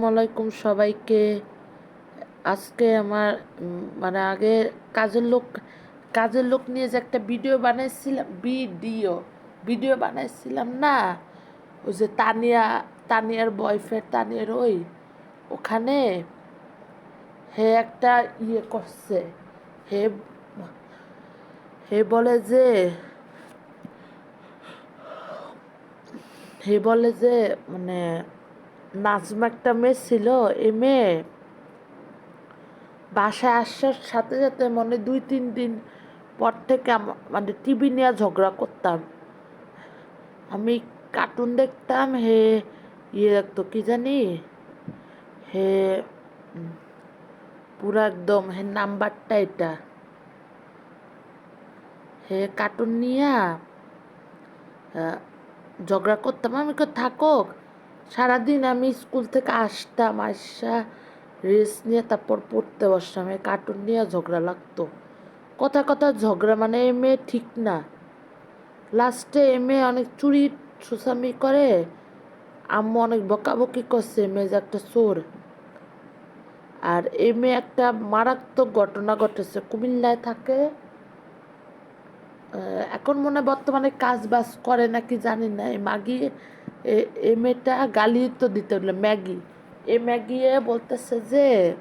আসসালামাইকুম সবাইকে। আজকে আমার মানে আগে কাজের লোক কাজের লোক নিয়ে যে একটা ভিডিও বানাইছিলাম, ভিডিও ভিডিও বানাইছিলাম না? ওই যে তানিয়া, তানিয়ার বয়ফ্রেন্ড তানিয়ার ওই, ওখানে হে একটা ইয়ে করছে, হে হে বলে যে, হে বলে যে মানে নাজমা একটা মেয়ে ছিল এ মেয়ে বাসায় আসার সাথে সাথে মনে দুই, তিন দিন পর থেকে মানে টিভি নিয়ে ঝগড়া করতাম। আমি কার্টুন দেখতাম, হে ইয়ে দেখতো কি জানি? হে পুরা একদম, হে, নাম্বারটা এটা। হে কার্টুন নিয়া ঝগড়া করতাম। আমি থাকুক। সারাদিন আমি স্কুল থেকে আসতাম, আসা রেস্ট নিয়ে তারপর পড়তে বসতাম, এই কার্টুন নিয়ে ঝগড়া লাগতো। কথা কথা ঝগড়া মানে এম এ ঠিক না। লাস্টে এম এ অনেক চুরি সুসামি করে, আম্মু অনেক বকাবকি করছে এম এ যে একটা চোর। আর এম এ একটা মারাত্মক ঘটনা ঘটেছে, কুমিল্লায় থাকে। এখন মনে বর্তমানে কাজ বাজ করে নাকি জানি না, এই মাগি এ- মেয়েটা গালি তো দিতে হলো, ম্যাগি। এ ম্যাগি বলতেছে যে,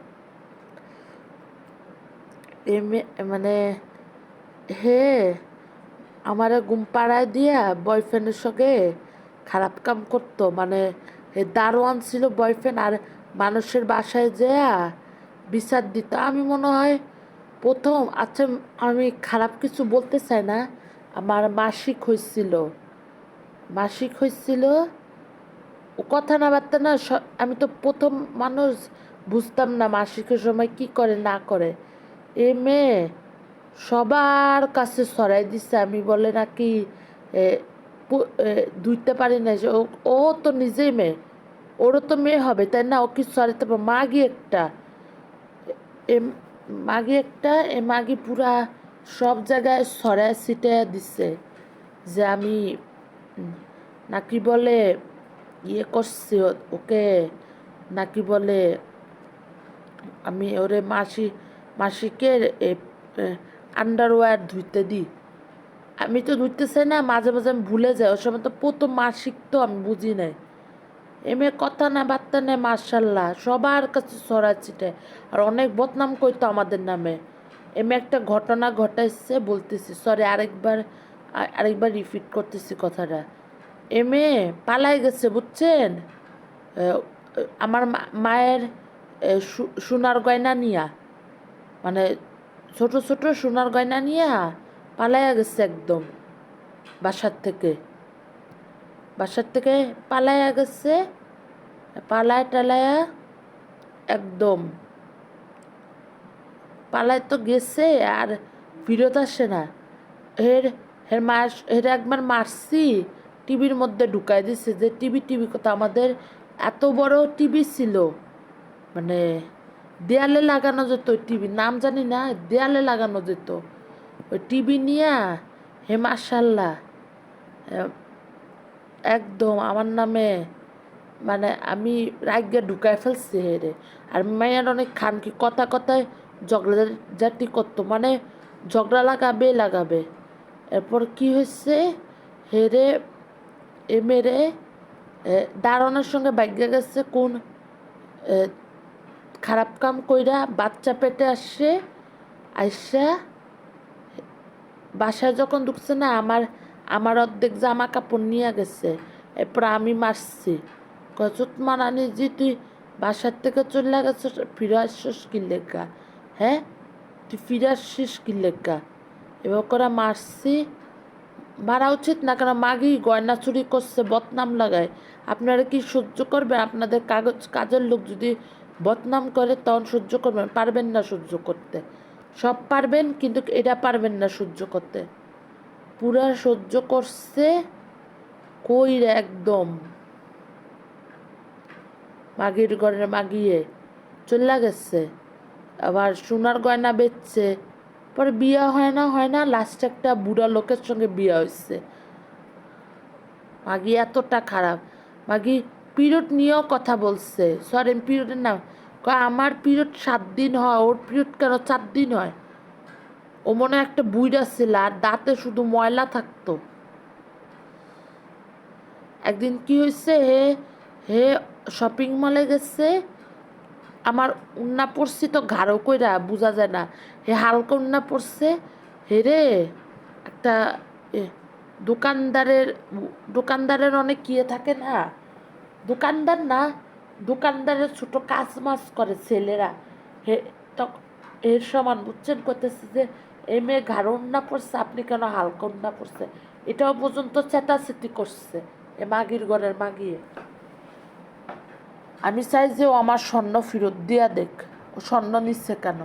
এ মে- মানে হে, আমার ঘুম পাড়ায় দিয়া বয়ফ্রেন্ডের সঙ্গে খারাপ কাম করতো। মানে দারোয়ান ছিল বয়ফ্রেন্ড আর মানুষের বাসায় যেয়া বিচার দিত। আমি মনে হয় প্রথম আচ্ছা আমি খারাপ কিছু বলতে চাই না, আমার মাসিক হয়েছিল মাসিক হয়েছিল কথা না বার্তা না আমি তো প্রথম মানুষ, বুঝতাম না মাসিকের সময় কি করে, না করে। এ মেয়ে সবার কাছে সরাই দিছে, আমি বলে নাকি দুইতে পারি না যে, ও- তো নিজেই মেয়ে, ওরও তো মেয়ে হবে, তাই না? ও কি সরাইতে পারে মাগি একটা। এ মাগি একটা, এ মাগি পুরা সব জায়গায় সরাই ছিটে দিছে যে আমি নাকি বলে ইয়ে করছি ওকে নাকি বলে আমি ওরে মাসি মাসিকের আন্ডারওয়্যার ধুইতে দিই। আমি তো ধুইতে চাই না, মাঝে মাঝে আমি ভুলে যাই। ওর সময় তো প্রথম মাসিক তো আমি বুঝি নাই। এমএ কথা না বার্তা নেই মার্শাল্লাহ সবার কাছে ছড়াচ্ছিটে আর অনেক বদনাম করতো আমাদের নামে। এমএ একটা ঘটনা ঘটাইছে, বলতেছি সরি আরেকবার আরেকবার রিপিট করতেছি কথাটা। এমএ পালাই গেছে, বুঝছেন? আমার মায়ের সোনার গয়না নিয়া মানে ছোট ছোট সোনার গয়না নিয়া পালাইয়া গেছে একদম বাসার থেকে। বাসার থেকে পালাইয়া গেছে, পালায় টালায়া একদম পালায় তো গেছে আর ফিরত আসে না। হের হের মার হের একবার মারছি টিভির মধ্যে ঢুকাই দিছে যে টিভি টিভি কথা আমাদের এত বড় টিভি ছিল। মানে দেয়ালে লাগানো যেত টিভি, নাম জানি না, দেয়ালে লাগানো যেত। ওই টিভি নিয়ে হে মার্শাল্লাহ একদম আমার নামে মানে আমি রাগ্যে ঢুকায় ফেলছি হেরে আর মায়ের অনেক খানকি, কথা কথায় ঝগড়া জাতি করতো মানে ঝগড়া লাগাবে লাগাবে। এরপর কি হয়েছে? হেরে এ মেরে এ, দারোয়ানের সঙ্গে বাইকে গেছে কোন খারাপ কাম কইরা বাচ্চা পেটে আসছে আইসা বাসায় যখন ঢুকছে না আমার আমার অর্ধেক জামা কাপড় নিয়ে গেছে এরপর আমি মারছি। কচুত মানানি যে তুই বাসার থেকে চলে গেছিস ফিরে আসছিস কি লেখা হ্যাঁ তুই ফিরে আসছিস কি লেখা এবার করে মারছি। মারা উচিত না কারণ মাগি গয়না চুরি করছে, বদনাম লাগায়। আপনারা কি সহ্য করবেন? আপনাদের কাগজ, কাজের লোক যদি বদনাম করে, তখন সহ্য করবেন? পারবেন না সহ্য করতে। সব পারবেন, কিন্তু এটা পারবেন না সহ্য করতে। পুরা সহ্য করছে কই একদম। মাগির ঘরে মাগিয়ে চলে গেছে। আবার সোনার গয়না বেচছে। পরে বিয়ে হয় না হয় না লাস্টে একটা বুড়া লোকের সঙ্গে বিয়ে হয়েছে মাগি এতটা খারাপ। মাগি পিরিয়ড নিয়েও কথা বলছে। সরি পিরিয়ডের নাম আমার পিরিয়ড সাত দিন হয়, ওর পিরিয়ড কেন চার দিন হয়? ও মনে একটা বুইড়া ছিল আর দাঁতে শুধু ময়লা থাকতো। একদিন কি হয়েছে হে হে শপিং মলে গেছে আমার উন্না পড়ছি তো ঘাড়ো কইরা বোঝা যায় না। হে হালকা উন্না পড়ছে, হে রে, একটা দোকানদারের দোকানদারের অনেক ইয়ে থাকে না। দোকানদার না, দোকানদারের ছোট কাজ মাছ করে ছেলেরা। হে তখন এর সমান বুঝছেন করতেছে যে, এই মেয়ে ঘাড় উন্না পড়ছে, আপনি কেন হালকা উন্না পড়ছে? এটাও পর্যন্ত চেতাচেতি করছে, এ মাগির ঘরের মাগিয়ে। আমি চাই যে ও আমার স্বর্ণ ফেরত দিয়া দেখ। ও স্বর্ণ নিচ্ছে কেন?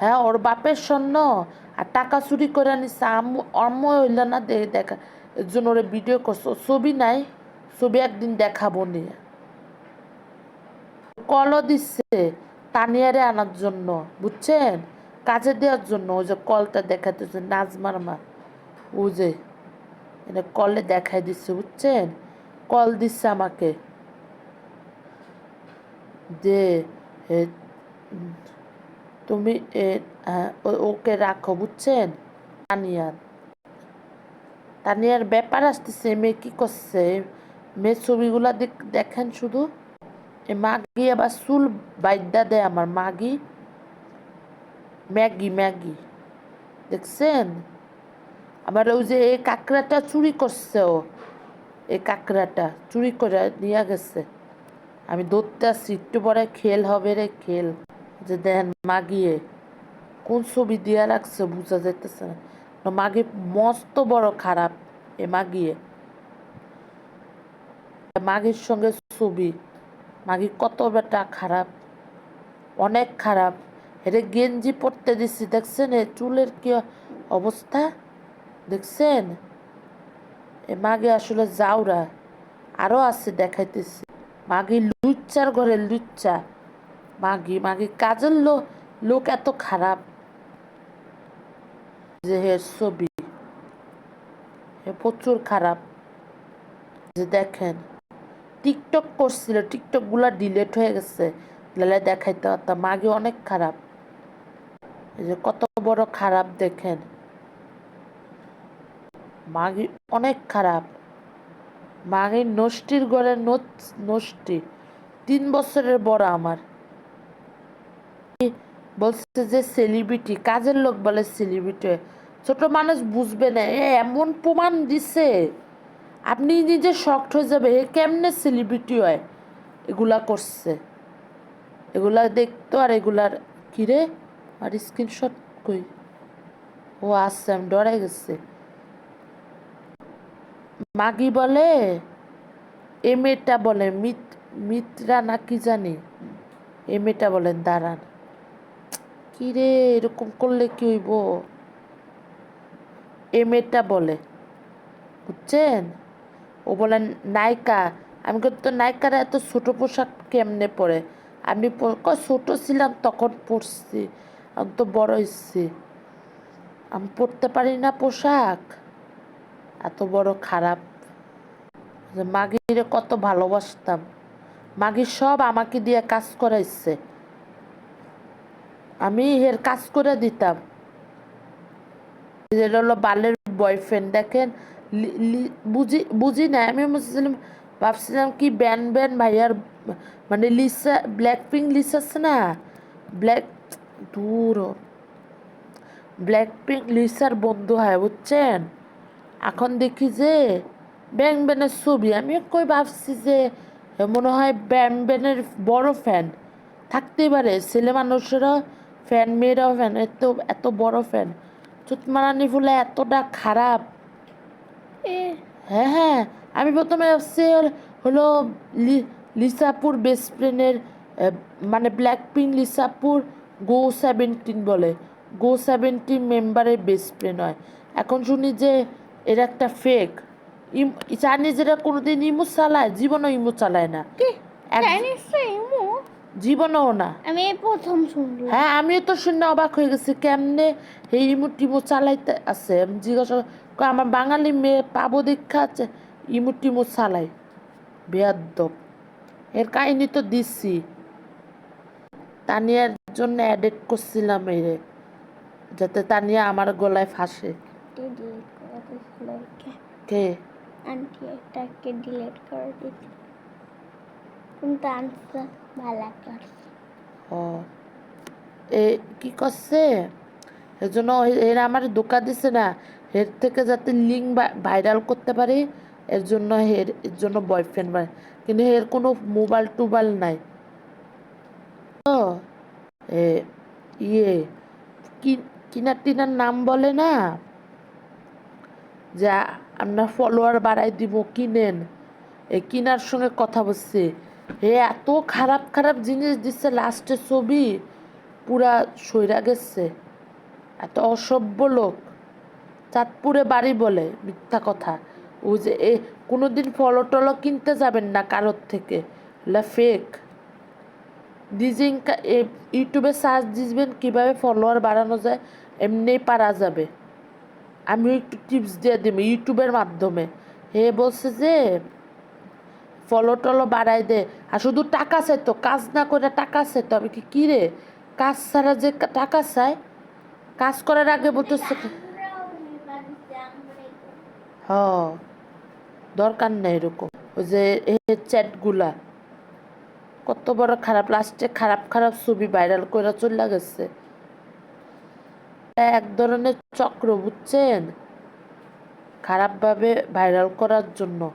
হ্যাঁ ওর বাপের স্বর্ণ। আর টাকা চুরি করে নিচ্ছে। আম্মু হইল না দে, দেখা, এর জন্য ওরে ভিডিও করছে। ছবি নাই, ছবি একদিন দেখাবো নিয়ে কলও দিচ্ছে তানিয়ারে আনার জন্য, বুঝছেন? কাজে দেওয়ার জন্য। ওই যে কলটা দেখাতেছে নাজমার মা। ও যে এটা কলে দেখাই দিচ্ছে, বুঝছেন? কল দিচ্ছে আমাকে। যে তুমি ওকে রাখো বুঝছেন তানিয়ার তানিয়ার ব্যাপার আসতেছে মেয়ে কি করছে মেয়ের ছবিগুলা দেখ- দেখেন শুধু এ মাগি আবার চুল বাইদ্যা দেয় আমার মাগি ম্যাগি ম্যাগি দেখছেন আবার ওই যে এই কাঁকড়াটা চুরি করছে ও এই কাঁকড়াটা চুরি করে নিয়ে গেছে আমি ধরতে আসছি একটু পরে খেল হবে রে খেল। যে দেন মাগিয়ে কোন ছবি দিয়া রাখছে বুঝা যাইতেছে না। না, মাগি মস্ত বড় খারাপ এ মাগিয়ে। মাগির সঙ্গে ছবি। মাগি কত বেটা খারাপ অনেক খারাপ। এটা গেঞ্জি পরতে দিচ্ছি দেখছেন এ চুলের কি অবস্থা? দেখছেন? এ মাগে আসলে যাওরা আরও আছে দেখাইতেছি। মাগি লুচ্চার ঘরে লুচ্চা। মাগি মাগি কাজের লো, লোক এত খারাপ যে হে ছবি, হে প্রচুর খারাপ। যে দেখেন, টিকটক করছিল টিকটকগুলা ডিলেট হয়ে গেছে। লালে দেখাইতে পারতাম মাগে অনেক খারাপ। এই যে কত বড় খারাপ দেখেন। মাগি অনেক খারাপ। মাগির নষ্টির গড়ে নষ্টি। তিন বছরের বড় আমার। বলছে যে সেলিব্রিটি কাজের লোক বলে সেলিব্রিটি ছোট মানুষ বুঝবে না, এ এমন প্রমাণ দিছে। আপনি নিজে শক্ট হয়ে যাবে, এ কেমনে সেলিব্রিটি হয়? এগুলা করছে। এগুলা দেখতো আর এগুলার কিরে আর স্ক্রিনশট কই? ও আসছে আমি ডরে গেছে। মাগি বলে, এ মেয়েটা বলে, মিত, মিত্রা না কি জানি, এ মেয়েটা বলেন দাঁড়ান। কি রে, এরকম করলে কি হইব? এ মেয়েটা বলে, বুঝছেন? ও বলে, নায়িকা, আমি তো নায়িকারা এত ছোট পোশাক কেমনে পরে? আমি ছোট ছিলাম, তখন পরছি, আমি তো বড় হয়েছি আমি পরতে পারি না পোশাক। এত বড় খারাপ মাগিরে কত ভালোবাসতাম। মাগি সব আমাকে দিয়ে কাজ করাইছে। আমি এর কাজ করে দিতাম। এটা হলো বালের বয়ফ্রেন্ড দেখেন? বুঝি বুঝি না, আমি বুঝছিলাম ভাবছিলাম কি ব্যান ব্যান ভাইয়ার মানে লিসা ব্ল্যাক পিঙ্ক লিসা আছে না? ব্ল্যাক দূর ব্ল্যাক পিঙ্ক লিসার বন্ধু হয়, বুঝছেন? এখন দেখি যে ব্যাং ব্যানের ছবি। আমি কই ভাবছি যে মনে হয় ব্যাং ব্যানের বড় ফ্যান থাকতেই পারে ছেলে মানুষেরও ফ্যান মেয়েরাও ফ্যান এত এত বড় ফ্যান চুতমারানি ফুলে এতটা খারাপ। এ হ্যাঁ হ্যাঁ আমি প্রথমে ভাবছি হলো লি- লিসাপুর বেস্ট ফ্রেন্ডের মানে ব্ল্যাক পিঙ্ক লিসাপুর গো সেভেন্টিন বলে। গো সেভেন্টিন মেম্বারের বেস্ট ফ্রেন্ড হয়। এখন শুনি যে এরা একটা ফেক যেটা কোনোদিন ইমো চালায় জীবনও ইমো চালায় না। কি? ইমো? জীবনও না। আমি প্রথম শুনলাম। হ্যাঁ আমিও তো শুনে অবাক হয়ে গেছি কেমনে এই ইমো টিমো চালাইতে আছে? আমি জিজ্ঞাসা আমার বাঙালি মেয়ে পাবো দীক্ষা আছে ইমো টিমো চালাই বেয়াদ্দব এর কাহিনী তো দিচ্ছি তানিয়ার জন্য অ্যাডেট করছিলাম এরে যাতে তানিয়া আমার গলায় ফাঁসে। ওকে কে? আন্টি এটাকে ডিলিট করে দিয়েছিল কিন্তু আনসার ভালো করছে। ও। এ কি করছে? এর জন্য এ- এরা আমার ধোকা দিছে না। এর থেকে যাতে লিঙ্ক ভাইরাল করতে পারি এর জন্য এর এর জন্য বয়ফ্রেন্ড বানায়। কিন্তু এর কোনো মোবাইল টোবাইল নাই। তো এ ইয়ে কি কিনার টিনার নাম বলে না? যে আপনার ফলোয়ার বাড়াই দিব কিনেন। এই কিনার সঙ্গে কথা বলছে। হে এত খারাপ খারাপ জিনিস দিচ্ছে লাস্টের ছবি, পুরা সইরা গেছে। এত অসভ্য লোক। চাঁদপুরে বাড়ি বলে, মিথ্যা কথা। ও যে এ কোনোদিন ফলো টলো কিনতে যাবেন না কারোর থেকে। ফেক ডিজিং ইউটিউবে সার্চ দিবেন কীভাবে ফলোয়ার বাড়ানো যায়, এমনিই পারা যাবে। আমি একটু টিপস দিয়ে দিব ইউটিউবের মাধ্যমে। হে বলছে যে ফলো টলো বাড়াই দে। আর শুধু টাকা চাই তো, কাজ না করে টাকা চাই তো, আমি কি, কী রে? কাজ ছাড়া যে টাকা চাই? কাজ করার আগে বলতেছে হ, দরকার নেই এরকম। ওই যে চ্যাটগুলা কত বড় খারাপ লাস্টে খারাপ খারাপ ছবি ভাইরাল করে চলে গেছে। এক ধরনের চক্র বুঝছেন? খারাপভাবে ভাইরাল করার জন্য।